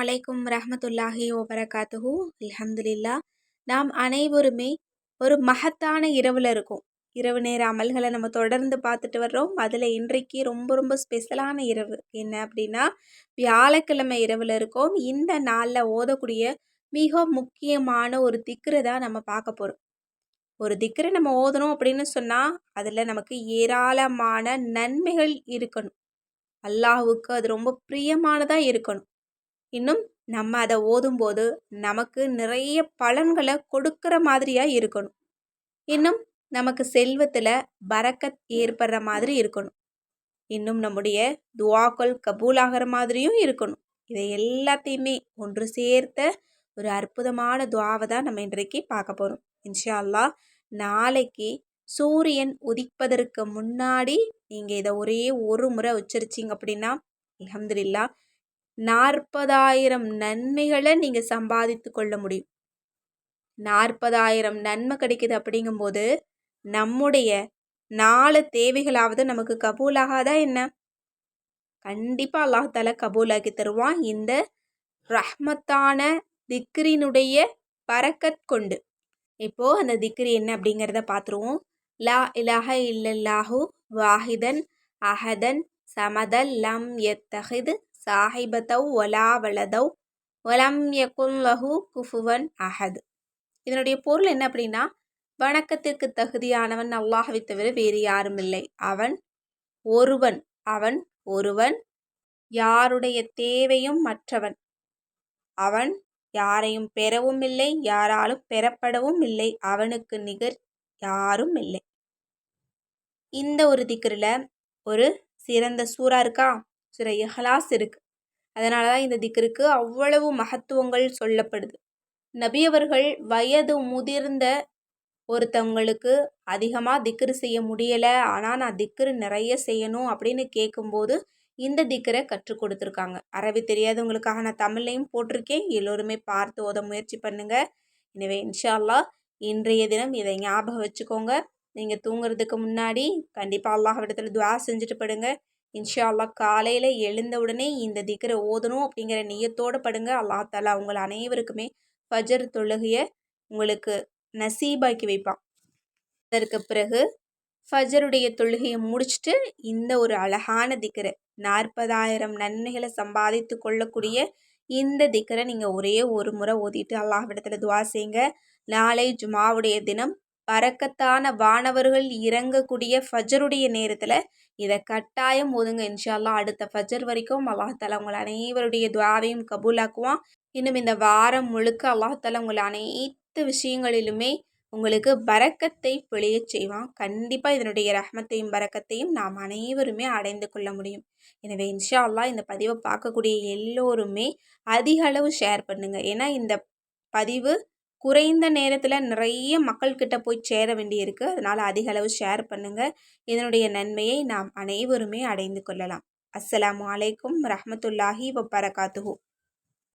அலைக்கும் ரஹமத்துல்லாஹி வபரகாத்துஹு. அலமதுல்லா நாம் அனைவருமே ஒரு மகத்தான இரவில் இருக்கும். இரவு நேர அமல்களை நம்ம தொடர்ந்து பார்த்துட்டு வர்றோம். அதில் இன்றைக்கு ரொம்ப ரொம்ப ஸ்பெஷலான இரவு என்ன அப்படின்னா வியாழக்கிழமை இரவில் இருக்கோம். இந்த நாளில் ஓதக்கூடிய மிக முக்கியமான ஒரு திக்ரை தான் நம்ம பார்க்க போகிறோம் ஒரு திக்கரை நம்ம ஓதணும் அப்படின்னு சொன்னால் அதில் நமக்கு ஏராளமான நன்மைகள் இருக்கணும். அல்லாஹுக்கு அது ரொம்ப பிரியமானதாக இருக்கணும். இன்னும் நம்ம அதை ஓதும்போது நமக்கு நிறைய பலன்களை கொடுக்குற மாதிரியாக இருக்கணும். இன்னும் நமக்கு செல்வத்தில் பறக்கத் ஏற்படுற மாதிரி இருக்கணும். இன்னும் நம்முடைய துவாக்கள் கபூலாகிற மாதிரியும் இருக்கணும். இதை எல்லாத்தையுமே ஒன்று சேர்த்த ஒரு அற்புதமான துவாவை தான் நம்ம இன்றைக்கு பார்க்க போகிறோம் இன்ஷா அல்லா நாளைக்கு சூரியன் உதிப்பதற்கு முன்னாடி நீங்கள் இதை ஒரே ஒரு முறை உச்சரிச்சிங்க அப்படின்னா அலமதுல்லா நாற்பதாயிரம் நன்மைகளை நீங்கள் சம்பாதித்து கொள்ள முடியும். நாற்பதாயிரம் நன்மை கிடைக்குது அப்படிங்கும்போது நம்முடைய நாலு தேவைகளாவது நமக்கு கபூலாகாதா என்ன? கண்டிப்பாக அல்லாஹால கபூலாக்கி தருவான். இந்த ரஹ்மத்தான திக்ரினுடைய பறக்கத் கொண்டு. இப்போது அந்த திக்ரி என்ன அப்படிங்கிறத பார்த்துருவோம் லா இலஹ இல்லல்லாஹு வாஹிதன் அஹதன் சமதல் லம் எத்தஹிது சாஹிபத்தௌ ஒலா வலதவ் ஒலம் யகுல்லஹு குஃபுவன் அஹத். இதனுடைய பொருள் என்ன அப்படின்னா வணக்கத்திற்கு தகுதியானவன் அல்லாஹவை தவிர வேறு யாரும் இல்லை. அவன் ஒருவன் அவன் ஒருவன் யாருடைய தேவையும் மற்றவன். அவன் யாரையும் பெறவும் இல்லை யாராலும் பெறப்படவும் இல்லை அவனுக்கு நிகர் யாரும் இல்லை. இந்த ஒரு திக்கரில் ஒரு சிறந்த சூறா இருக்கா? சிற இஹலாஸ் இருக்குது அதனால தான் இந்த திக்கருக்கு அவ்வளவு மகத்துவங்கள் சொல்லப்படுது. நபி அவர்கள் வயது முதிர்ந்த ஒருத்தவங்களுக்கு அதிகமாக திக்ரு செய்ய முடியலை. ஆனால் நான் திக்ரு நிறைய செய்யணும் அப்படின்னு கேட்கும்போது இந்த திக்கரை கற்றுக் கொடுத்துருக்காங்க. அரபி தெரியாதவங்களுக்காக நான் தமிழ்லையும் போட்டிருக்கேன். எல்லோருமே பார்த்து ஓத முயற்சி பண்ணுங்கள் எனவே இன்ஷா இன்றைய தினம் இதை ஞாபகம் வச்சுக்கோங்க. நீங்கள் தூங்குறதுக்கு முன்னாடி கண்டிப்பாக அல்லாஹ் இடத்துல துவா செஞ்சுட்டு படுங்க. இன்ஷா அல்லாஹ் காலையில் எழுந்தவுடனே இந்த திக்கரை ஓதணும் அப்படிங்கிற நெய்யத்தோடு படுங்க. அல்லா தாலா உங்கள் அனைவருக்குமே ஃபஜர் தொழுகையை உங்களுக்கு நசீபாக்கி வைப்பான். அதற்கு பிறகு ஃபஜருடைய தொழுகையை முடிச்சுட்டு இந்த ஒரு அழகான திக்கரை நாற்பதாயிரம் நன்மைகளை சம்பாதித்து கொள்ளக்கூடிய இந்த திக்கரை நீங்கள் ஒரே ஒரு முறை ஓதிட்டு அல்லாஹ்விடத்தில் துவா செய்யுங்க நாளை ஜுமாவுடைய தினம் பறக்கத்தான வானவர்கள் இறங்கக்கூடிய ஃபஜருடைய நேரத்தில் இதை கட்டாயம் ஒதுங்க. இன்ஷால்லா அடுத்த ஃபஜர் வரைக்கும் அல்லாஹால உங்கள் அனைவருடைய துவாவையும் கபூலாக்குவான். இன்னும் இந்த வாரம் முழுக்க அல்லாஹால உங்கள் அனைத்து விஷயங்களிலுமே உங்களுக்கு பறக்கத்தை பொழிய செய்வான். கண்டிப்பாக இதனுடைய ரஹ்மத்தையும் பறக்கத்தையும் நாம் அனைவருமே அடைந்து கொள்ள முடியும். எனவே இன்ஷா அல்லா இந்த பதிவை பார்க்கக்கூடிய எல்லோருமே அதிக அளவு ஷேர் பண்ணுங்கள் ஏன்னா இந்த பதிவு குறைந்த நேரத்தில் நிறைய மக்கள்கிட்ட போய் சேர வேண்டியிருக்கு. அதனால் அதிக அளவு ஷேர் பண்ணுங்கள் இதனுடைய நன்மையை நாம் அனைவருமே அடைந்து கொள்ளலாம். அஸ்லாம் வலைக்கும் ரஹமத்துல்லாஹி வபரகாத்துஹூ.